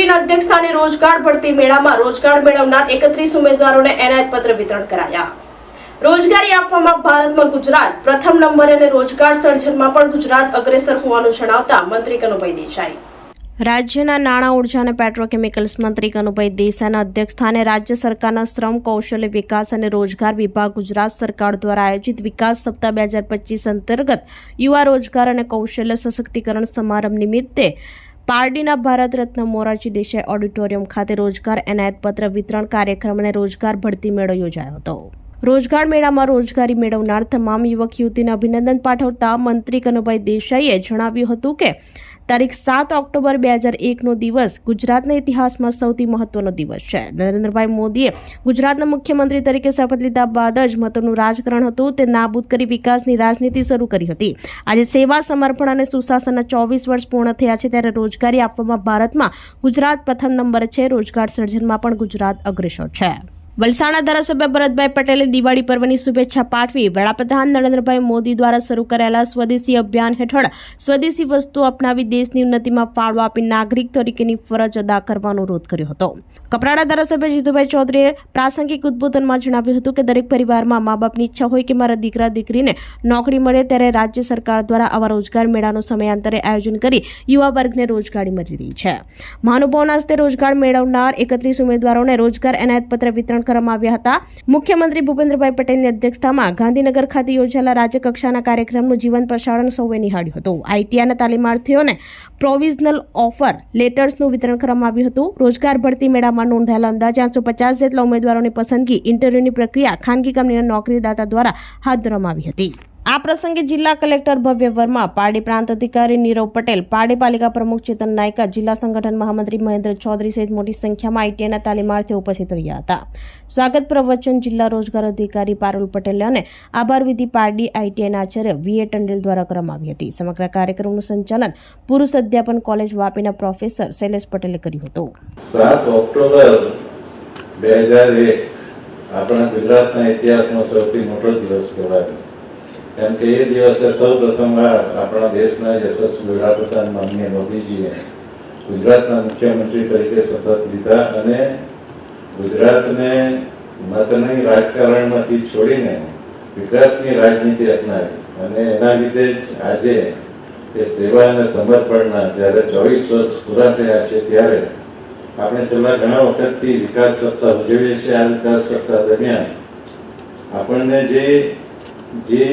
ધારાસભ્યના અધ્યક્ષસ્થાને રોજગાર ભરતી મેળામાં રોજગાર મેળવનાર એકત્રીસ ઉમેદવારોને એનાયત પત્ર વિતરણ કરાયા. રોજગારી આપવામાં ભારતમાં ગુજરાત પ્રથમ નંબરે અને રોજગાર સર્જનમાં પણ ગુજરાત અગ્રેસર હોવાનું જણાવતા મંત્રી કનુભાઈ દેસાઈ. રાજ્યના નાણાં ઊર્જા અને પેટ્રોકેમિકલ્સ મંત્રી કનુભાઈ દેસાઈના અધ્યક્ષસ્થાને રાજ્ય સરકારના શ્રમ, કૌશલ્ય વિકાસ અને રોજગાર વિભાગ ગુજરાત સરકાર દ્વારા આયોજિત વિકાસ સપ્તાહ બે હજાર પચીસ અંતર્ગત યુવા રોજગાર અને કૌશલ્ય સશક્તિકરણ સમારંભ નિમિત્તે પારડીના ભારત રત્ન મોરારજી દેસાઈ ઓડિટોરિયમ ખાતે રોજગાર એનાયતપત્ર વિતરણ કાર્યક્રમ અને રોજગાર ભરતી મેળો યોજાયો હતો. રોજગાર મેળામાં રોજગારી મેળવનાર તમામ યુવક, યુવતીને અભિનંદન પાઠવતા મંત્રી કનુભાઈ દેસાઈએ જણાવ્યું હતું કે તારીખ સાત ઓક્ટોબર બે હજાર એકનો દિવસ ગુજરાતના ઇતિહાસમાં સૌથી મહત્વનો દિવસ છે. નરેન્દ્રભાઈ મોદીએ ગુજરાતના મુખ્યમંત્રી તરીકે શપથ લીધા બાદ જ મતોનું રાજકારણ હતું. તે નાબૂદ કરી વિકાસની રાજનીતિ શરૂ કરી હતી. આજે સેવા સમર્પણ અને સુશાસનના ચોવીસ વર્ષ પૂર્ણ થયા છે ત્યારે રોજગારી આપવામાં ભારતમાં ગુજરાત પ્રથમ નંબર છે. રોજગાર સર્જનમાં પણ ગુજરાત અગ્રેસર છે. વલસાડના ધારાસભ્ય ભરતભાઈ પટેલે દિવાળી પર્વની શુભેચ્છા પાઠવી વડાપ્રધાન નરેન્દ્રભાઈ મોદી દ્વારા શરૂ કરેલા સ્વદેશી અભિયાન હેઠળ સ્વદેશી વસ્તુઓ અપનાવી દેશની ઉન્નતિમાં ફાળો આપી નાગરિક તરીકેની ફરજ અદા કરવાનો અનુરોધ કર્યો હતો. કપરાડા ધારાસભ્ય જીતુભાઈ ચૌધરીએ પ્રાસંગિક ઉદબોધનમાં જણાવ્યું હતું કે દરેક પરિવારમાં મા બાપની ઈચ્છા હોય કે મારા દીકરા, દીકરીને નોકરી મળે ત્યારે રાજ્ય સરકાર દ્વારા આવા રોજગાર મેળાનું સમયાંતરે આયોજન કરી યુવા વર્ગને રોજગારી મળી રહી છે. મહાનુભાવના હસ્તે રોજગાર મેળવનાર એકત્રીસ ઉમેદવારોને રોજગાર એનાયતપત્ર વિતરણ કરવામાં આવ્યા હતા. મુખ્યમંત્રી ભૂપેન્દ્રભાઈ પટેલની અધ્યક્ષતામાં ગાંધીનગર ખાતે યોજાયેલા રાજ્યકક્ષાના કાર્યક્રમનું જીવન પ્રસારણ સૌએ નિહાળ્યું હતું. આઈટીઆઈના તાલીમાર્થીઓને પ્રોવિઝનલ ઓફર લેટર્સનું વિતરણ કરવામાં આવ્યું હતું. રોજગાર ભરતી મેળામાં નોંધાયેલા અંદાજે આઠસો પચાસ જેટલા ઉમેદવારોની પસંદગી ઇન્ટરવ્યૂની પ્રક્રિયા ખાનગી કંપનીના નોકરીદાતા દ્વારા હાથ ધરવામાં આવી હતી. આ પ્રસંગે જિલ્લા કલેક્ટર ભવ્ય વર્મા, પારડી પ્રાંત અધિકારી નીરવ પટેલ, પારડી પાલિકા પ્રમુખ ચેતન નાયકા, જિલ્લા સંગઠન મહામંત્રી મહેન્દ્ર ચૌધરી સહિત મોટી સંખ્યામાં આઈટીઆઈના તાલીમાર્થીઓ ઉપસ્થિત રહ્યા હતા. સ્વાગત પ્રવચન જિલ્લા રોજગાર અધિકારી પારુલ પટેલ અને આભાર વિધિ પારડી આઈટીઆઈના આચાર્ય વી એ ટંડેલ દ્વારા કરવામાં આવી હતી. સમગ્ર કાર્યક્રમનું સંચાલન પુરુષ અધ્યાપન કોલેજ વાપીના પ્રોફેસર શૈલેષ પટેલે કર્યું હતું. સાત ઓક્ટોબર બે હજાર એક આપણા ગુજરાતના ઇતિહાસનો સૌથી મોટો દિવસ કહેવાય. કેમ કે એ દિવસે સૌ પ્રથમવાર આપણા દેશના યશસ્વી વડાપ્રધાન માનનીય મોદીજીએ ગુજરાતના મુખ્યમંત્રી તરીકે શપથ લીધા અને ગુજરાતને મતની રાજકારણમાંથી છોડીને વિકાસની રાજનીતિ અપનાવી. અને એના લીધે આજે એ સેવા અને સમર્પણના જ્યારે ચોવીસ વર્ષ પૂરા થયા છે ત્યારે આપણે છેલ્લા ઘણા વખતથી વિકાસ સપ્તાહ ઉજવીએ છીએ. આ વિકાસ સપ્તાહ દરમિયાન આપણને જે જે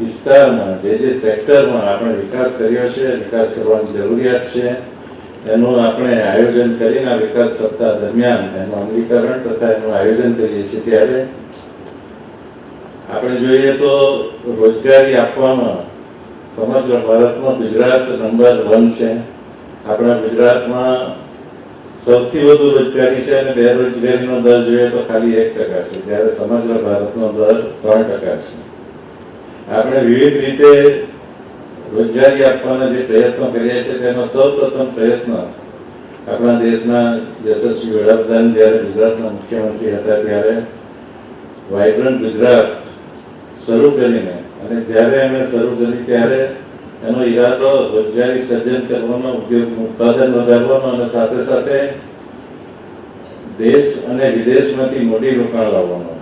વિસ્તારમાં જે જે સેક્ટરમાં આપણે વિકાસ કર્યો છે, વિકાસ કરવાની જરૂરિયાત છે, એનું આપણે આયોજન કરીને આ વિકાસ સપ્તાહ દરમિયાન એનું અમલીકરણ તથા એનું આયોજન કરીએ છીએ ત્યારે આપણે જોઈએ તો રોજગારી આપવામાં સમગ્ર ભારતમાં ગુજરાત નંબર વન છે. આપણા ગુજરાતમાં સૌથી વધુ રોજગારી છે અને બેરોજગારીનો દર જોઈએ તો ખાલી એક ટકા છે, જ્યારે સમગ્ર ભારતનો દર ત્રણ ટકા છે. આપણે વિવિધ રીતે રોજગારી આપવાના જે પ્રયત્નો કરીએ છીએ, તેનો સૌપ્રથમ પ્રયત્ન આપણા દેશના યશસ્વી વડાપ્રધાન જ્યારે ગુજરાતના મુખ્યમંત્રી હતા ત્યારે વાઇબ્રન્ટ ગુજરાત શરૂ કરીને અને જ્યારે અમે શરૂ કરી ત્યારે એનો ઈરાદો રોજગારી સર્જન કરવાનો ઉદ્યોગ ઉત્પાદન વધારવાનો અને સાથે સાથે દેશ અને વિદેશમાંથી મોટી રોકાણ લાવવાનો.